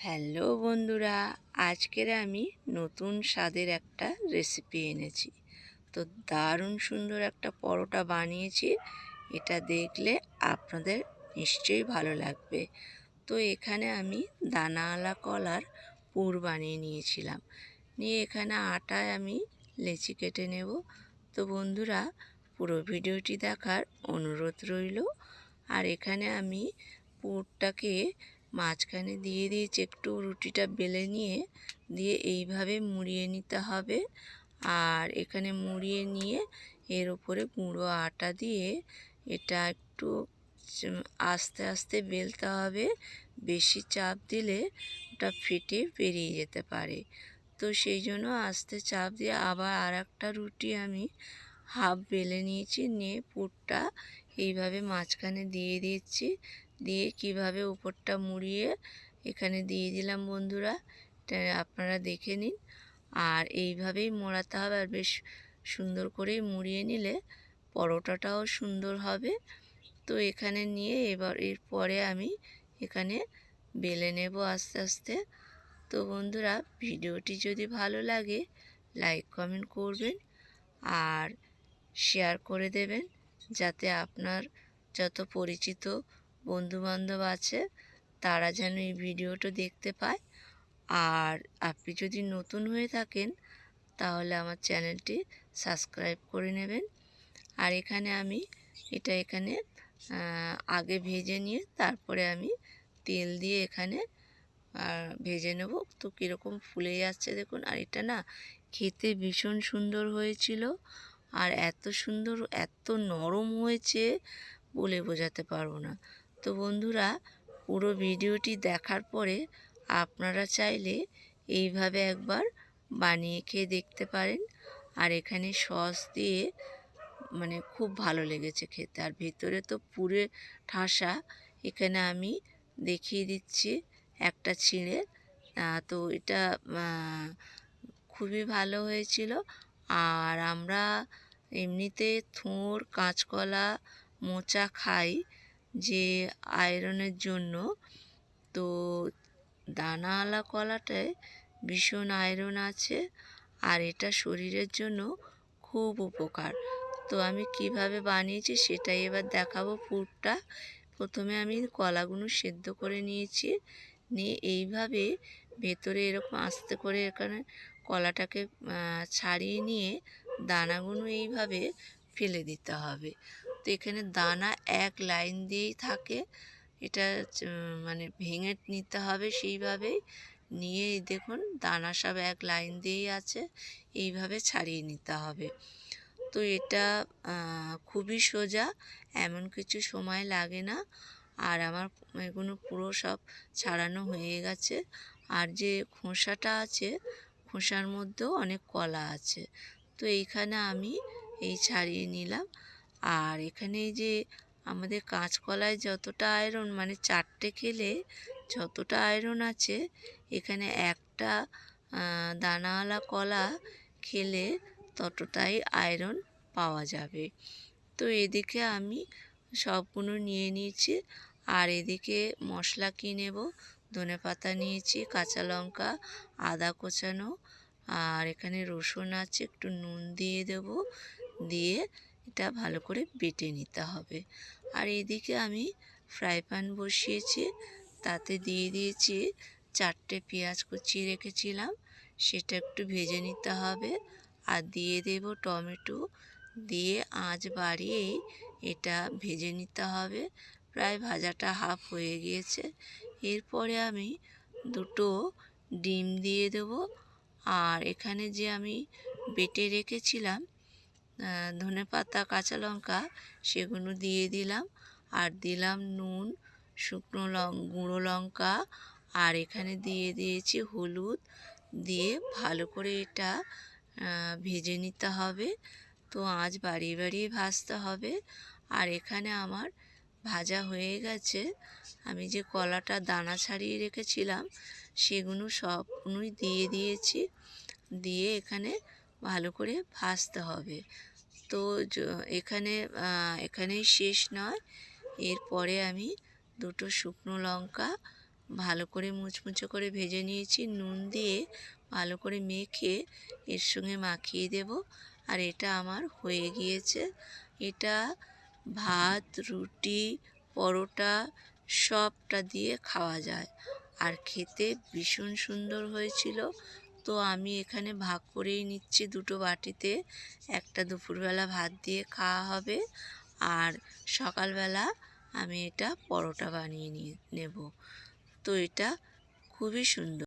Hello বন্ধুরা, আজকের আমি নতুন স্বাদের একটা রেসিপি এনেছি। তো দারুণ সুন্দর একটা পরোটা বানিয়েছি, এটা দেখলে আপনাদের নিশ্চয়ই ভালো লাগবে। তো এখানে আমি দানাওয়ালা কলার পুর বানিয়ে নিয়েছিলাম। নিয়ে এখানে আটায় আমি লেচি কেটে নেব। তো বন্ধুরা, পুরো ভিডিওটি দেখার অনুরোধ রইল। আর এখানে আমি পুরটাকে মাঝখানে দিয়ে দিয়েছি, একটু রুটিটা বেলে নিয়ে দিয়ে এইভাবে মুড়িয়ে নিতে হবে। আর এখানে মুড়িয়ে নিয়ে এর উপরে গুঁড়ো আটা দিয়ে এটা একটু আস্তে আস্তে বেলতে হবে। বেশি চাপ দিলে ওটা ফেটে বেরিয়ে যেতে পারে। তো সেই জন্য আস্তে চাপ দিয়ে আবার আর একটা রুটি আমি হাফ বেলে নিয়েছি, নিয়ে পুরটা এইভাবে মাঝখানে দিয়ে দিচ্ছি দিয়ে কীভাবে উপরটা মুড়িয়ে এখানে দিয়ে দিলাম বন্ধুরা। আপনারা দেখে নিন। আর এইভাবেই মোড়াতে হবে আর বেশ সুন্দর করে মুড়িয়ে নিলে পরোটাটাও সুন্দর হবে। তো এখানে নিয়ে এবার এরপরে আমি এখানে বেলে নেব আস্তে আস্তে। তো বন্ধুরা, ভিডিওটি যদি ভালো লাগে, লাইক, কমেন্ট করবেন আর শেয়ার করে দেবেন। যাতে আপনার যত পরিচিত বন্ধুবান্ধব আছে, তারা যেন এই ভিডিওটা দেখতে পায়। আর আপনি যদি নতুন হয়ে থাকেন, তাহলে আমার চ্যানেলটি সাবস্ক্রাইব করে নেবেন। আর এখানে আমি, এটা এখানে আগে ভেজে নিয়ে তারপরে আমি তেল দিয়ে এখানে আর ভেজে নেব। তো কীরকম ফুলে যাচ্ছে দেখুন। আর এটা না খেতে ভীষণ সুন্দর হয়েছিল। আর এত সুন্দর, এত নরম হয়েছে বলে বোঝাতে পারব না। তো বন্ধুরা, পুরো ভিডিওটি দেখার পরে আপনারা চাইলে এইভাবে একবার বানিয়ে খেয়ে দেখতে পারেন। আর এখানে সস দিয়ে মানে খুব ভালো লেগেছে খেতে। আর ভেতরে তো পুরে ঠাসা, এখানে আমি দেখিয়ে দিচ্ছি একটা ছিঁড়ে। তো এটা খুবই ভালো হয়েছিল। আর আমরা এমনিতে থোঁড়, কাঁচকলা, মোচা খাই। যে আয়রনের জন্য, তো দানাওয়ালা কলাটায় ভীষণ আয়রন আছে আর এটা শরীরের জন্য খুব উপকার। তো আমি কীভাবে বানিয়েছি সেটাই এবার দেখাবো পুরটা। প্রথমে আমি কলাগুলো সেদ্ধ করে নিয়েছি, নিয়ে এইভাবে ভেতরে এরকম আস্তে করে এখানে কলাটাকে ছাড়িয়ে নিয়ে দানাগুলো এইভাবে ফেলে দিতে হবে। তো এখানে দানা এক লাইন দিয়েই থাকে। এটা মানে ভেঙে নিতে হবে সেইভাবেই। নিয়ে দেখুন, দানা সব এক লাইন দিয়েই আছে, এইভাবে ছাড়িয়ে নিতে হবে। তো এটা খুবই সোজা, এমন কিছু সময় লাগে না। আর আমার এগুলো পুরো সব ছাড়ানো হয়ে গেছে। আর যে খোসাটা আছে, খোসার মধ্যেও অনেক কলা আছে। তো এইখানে আমি এই ছাড়িয়ে নিলাম। আর এখানে যে আমাদের কাঁচকলায় যতটা আয়রন মানে চারটে খেলে যতটা আয়রন আছে, এখানে একটা দানাওয়ালা কলা খেলে ততটাই আয়রন পাওয়া যাবে। তো এদিকে আমি সবগুলো নিয়ে নিয়েছি, আর এদিকে মশলা কী নেব, ধনে পাতা নিয়েছি, কাঁচা লঙ্কা, আদা কোচানো, আর এখানে রসুন আছে, একটু নুন দিয়ে দেব, দিয়ে এটা ভালো করে বেটে নিতে হবে। আর এদিকে আমি ফ্রাই প্যান বসিয়েছি, তাতে দিয়ে দিয়েছি চারটে পেঁয়াজ কুচিয়ে রেখেছিলাম, সেটা একটু ভেজে নিতে হবে। আর দিয়ে দেব টমেটো, দিয়ে আঁচ বাড়িয়েই এটা ভেজে নিতে হবে। প্রায় ভাজাটা হাফ হয়ে গিয়েছে। এরপরে আমি দুটো ডিম দিয়ে দেব। আর এখানে যে আমি বেটে রেখেছিলাম ধনে পাতা, কাঁচা লঙ্কা সেগুলো দিয়ে দিলাম। আর দিলাম নুন, শুকনো লং, গুঁড়ো লঙ্কা। আর এখানে দিয়ে দিয়েছি হলুদ। দিয়ে ভালো করে এটা ভেজে নিতে হবে। তো আজ বাড়িয়ে বাড়িয়ে ভাজতে হবে। আর এখানে আমার ভাজা হয়ে গেছে। আমি যে কলাটা দানা ছাড়িয়ে রেখেছিলাম সেগুলো সবগুলোই দিয়ে দিয়েছি। দিয়ে এখানে ভালো করে ভাজতে হবে। তো এখানে এখানেই শেষ নয়। এরপরে আমি দুটো শুকনো লঙ্কা ভালো করে মুচমুচে করে ভেজে নিয়েছি। নুন দিয়ে ভালো করে মেখে এর সঙ্গে মাখিয়ে দেব। আর এটা আমার হয়ে গিয়েছে। এটা ভাত, রুটি, পরোটা সবটা দিয়ে খাওয়া যায়। আর খেতে ভীষণ সুন্দর হয়েছিল। তো আমি এখানে ভাগ করেই নিচ্ছি দুটো বাটিতে। একটা দুপুরবেলা ভাত দিয়ে খাওয়া হবে আর সকালবেলা আমি এটা পরোটা বানিয়ে নিয়ে নেব। তো এটা খুবই সুন্দর।